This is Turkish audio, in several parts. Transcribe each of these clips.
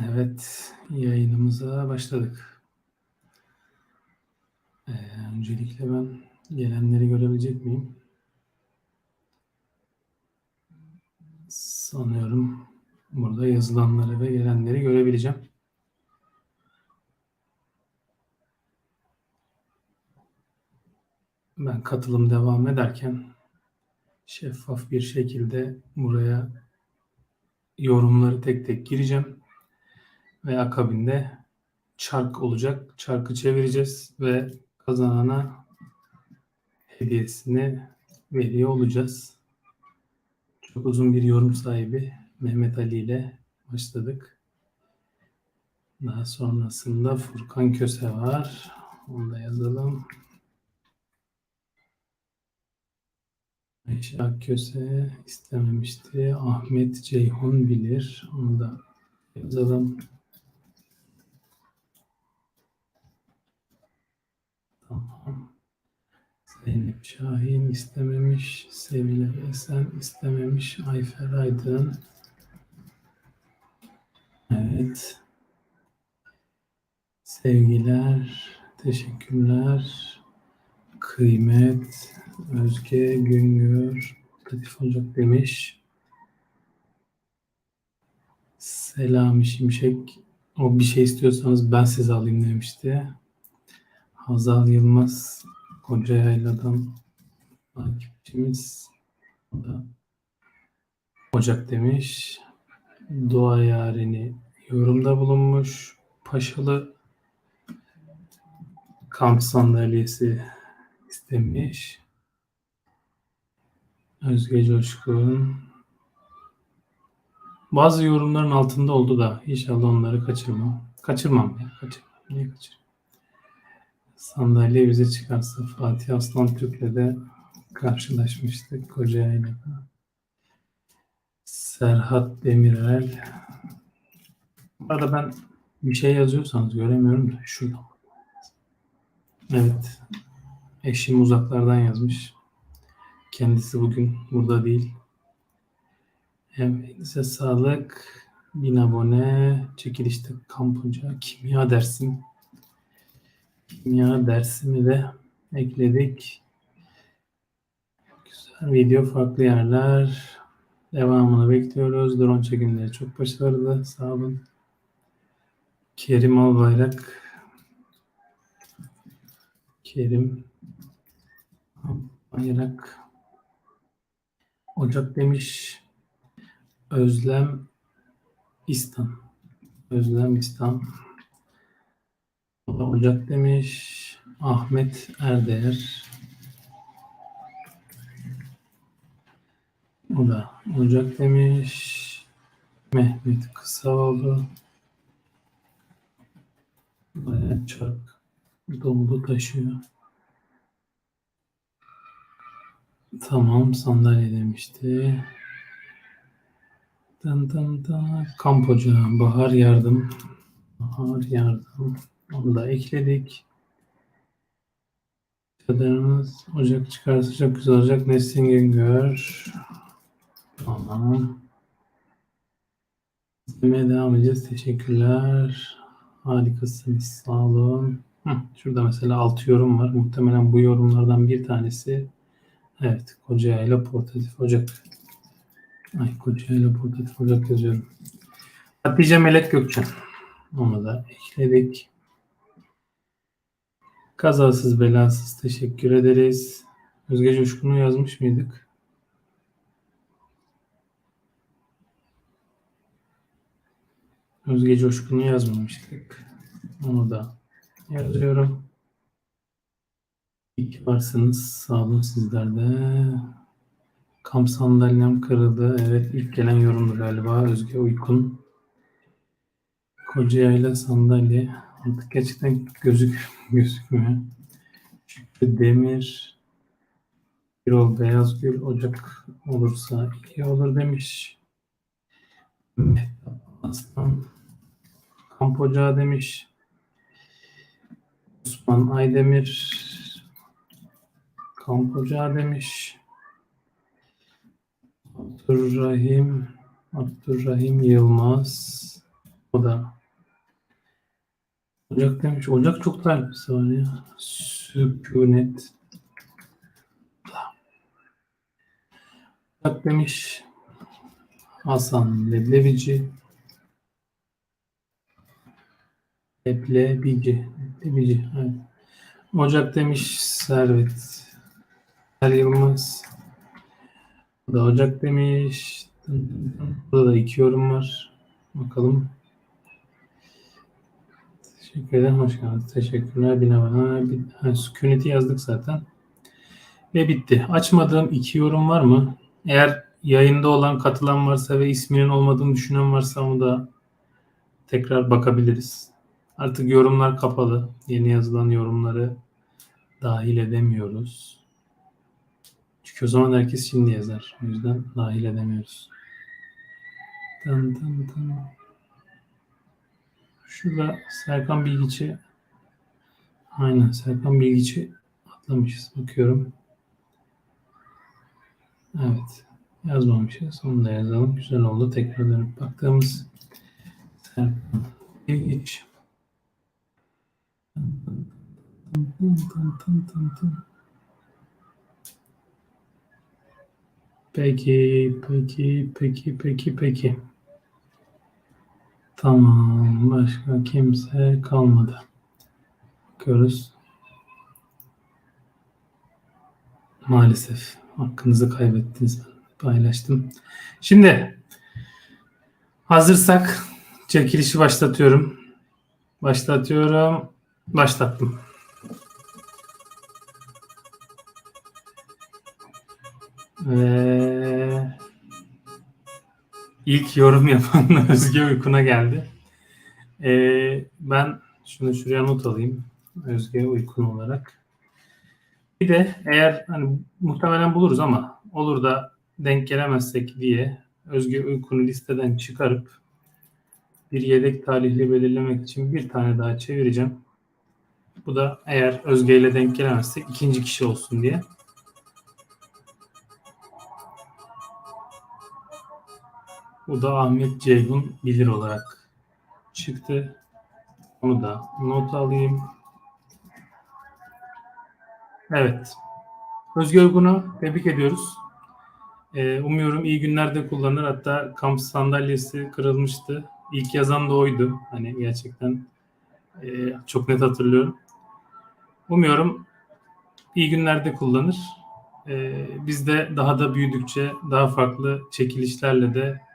Evet, yayınımıza başladık. Ee, öncelikle ben gelenleri görebilecek miyim? Sanıyorum burada yazılanları ve gelenleri görebileceğim. Ben katılım devam ederken şeffaf bir şekilde buraya yorumları tek tek gireceğim ve akabinde çark olacak. Çarkı çevireceğiz ve kazanana hediyesini veriyor olacağız. Çok uzun bir yorum sahibi Mehmet Ali ile başladık. Daha sonrasında Furkan Köse var. Onu da yazalım. Ayşe Akköse istememişti. Ahmet Ceyhun bilir. Onu da yazalım. Tamam. Zeynep Şahin istememiş. Sevile Esen istememiş. Ayfer Aydın. Evet. Sevgiler, teşekkürler. Kıymet, Özge Güngör, Latif Ocak demiş. Selami Şimşek, o bir şey istiyorsanız ben size alayım demişti. Hazal Yılmaz, Koca Yayla'dan takipçimiz. Ocak demiş. Doğa Yaren'i yorumda bulunmuş. Paşalı kamp sandalyesi istemiş. Özge Coşkun. Bazı yorumların altında oldu da inşallah onları kaçırmam. Kaçırmam ya. Kaçırmam. Niye kaçırmam? Sandalye bize çıkarsa Fatih Aslan Türk'le de karşılaşmıştık Kocaeli'de. Serhat Demirel. Bu arada ben bir şey yazıyorsanız göremiyorum da şurada. Evet. Eşim uzaklardan yazmış. Kendisi bugün burada değil. Elinize sağlık. Bin abone. Çekilişte kamp. Kimya dersim. Kimya dersimi de ekledik. Güzel video farklı yerler. Devamını bekliyoruz. Drone çekimleri çok başarılı. Sağ olun. Kerim Albayrak. Kerim Bayrak Ocak demiş. Özlem İstan. Özlem İstan. O Ocak demiş. Ahmet Erdeğer. O da Ocak demiş. Mehmet Kısaoğlu. Bayağı çok dolu taşıyor. Tamam sandalye demişti. Dın dın dın. Kamp ocağı, bahar yardım. Bahar yardım. Onu da ekledik. Çadırımız ocak çıkarsa çok güzel olacak. Nesin Güngör. Tamam. İzlemeye devam edeceğiz. Teşekkürler. Harikasınız. Sağ olun. Hı, şurada mesela 6 yorum var. Muhtemelen bu yorumlardan bir tanesi Evet, Kocaeli Portatif Ocak. Ay Kocaeli Portatif Ocak yazıyorum. Hatice Melek Gökçen. Onu da ekledik. Kazasız belasız teşekkür ederiz. Özge Coşkun'u yazmış mıydık? Özge Coşkun'u yazmamıştık. Onu da yazıyorum. İyi ki varsınız. Sağ olun sizler de. Kamp sandalyem kırıldı. Evet ilk gelen yorumdu galiba. Özge Uykun. Koca yayla sandalye. Artık gerçekten gözük gözükmüyor. Şükrü Demir. Birol Beyazgül. Ocak olursa iyi olur demiş. Aslan. Kamp ocağı demiş. Osman Aydemir. Kamp ocağı demiş. Abdurrahim Abdurrahim Yılmaz O da Ocak demiş. Ocak çok tarifesi var ya. Sükunet. Ocak demiş. Hasan Leblebici. Leblebici. Leblebici. Evet. Ocak demiş Servet. Her Yılmaz. Bu da Ocak demiş. Burada da iki yorum var. Bakalım. Teşekkür ederim. Hoş geldiniz. Teşekkürler. Binavan. Ha, sükuneti yazdık zaten. Ve bitti. Açmadığım iki yorum var mı? Eğer yayında olan katılan varsa ve isminin olmadığını düşünen varsa onu da tekrar bakabiliriz. Artık yorumlar kapalı. Yeni yazılan yorumları dahil edemiyoruz. Çünkü o zaman herkes şimdi yazar. O yüzden dahil edemiyoruz. Tın tın tın. Şurada Serkan Bilgiç'i aynen Serkan Bilgiç'i atlamışız. Bakıyorum. Evet. Yazmamışız. Onu da yazalım. Güzel oldu. Tekrar dönüp baktığımız Serkan Bilgiç. Peki, peki, peki, peki, peki. Tamam. Başka kimse kalmadı. Bakıyoruz. Maalesef hakkınızı kaybettiniz. Paylaştım. Şimdi hazırsak çekilişi başlatıyorum. Başlatıyorum. Başlattım. Ve ilk yorum yapan Özge Uykun'a geldi. Ee, ben şunu şuraya not alayım. Özge Uykun olarak. Bir de eğer hani muhtemelen buluruz ama olur da denk gelemezsek diye Özge Uykun'u listeden çıkarıp bir yedek talihli belirlemek için bir tane daha çevireceğim. Bu da eğer Özge ile denk gelemezsek ikinci kişi olsun diye. Bu da Ahmet Ceyhun bilir olarak çıktı. Onu da not alayım. Evet. Özgür Uygun'u tebrik ediyoruz. Ee, umuyorum iyi günlerde kullanır. Hatta kamp sandalyesi kırılmıştı. İlk yazan da oydu. Hani gerçekten e, çok net hatırlıyorum. Umuyorum iyi günlerde kullanır. Ee, biz de daha da büyüdükçe daha farklı çekilişlerle de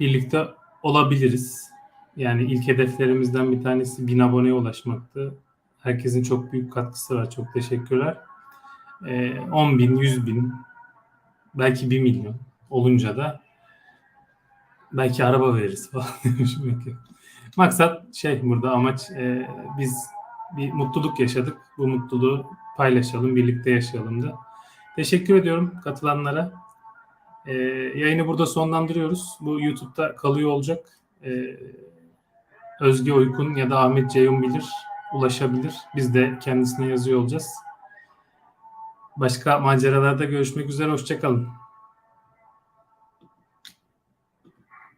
birlikte olabiliriz. Yani ilk hedeflerimizden bir tanesi 1000 aboneye ulaşmaktı. Herkesin çok büyük katkısı var. Çok teşekkürler. Ee, 10 bin, 100 bin, belki 1 milyon olunca da belki araba veririz falan demişim. Maksat şey burada amaç e, biz bir mutluluk yaşadık. Bu mutluluğu paylaşalım, birlikte yaşayalım da. Teşekkür ediyorum katılanlara. Ee, yayını burada sonlandırıyoruz. Bu YouTube'da kalıyor olacak. Ee, Özge Uykun ya da Ahmet Ceyhun bilir, ulaşabilir. Biz de kendisine yazıyor olacağız. Başka maceralarda görüşmek üzere. Hoşçakalın.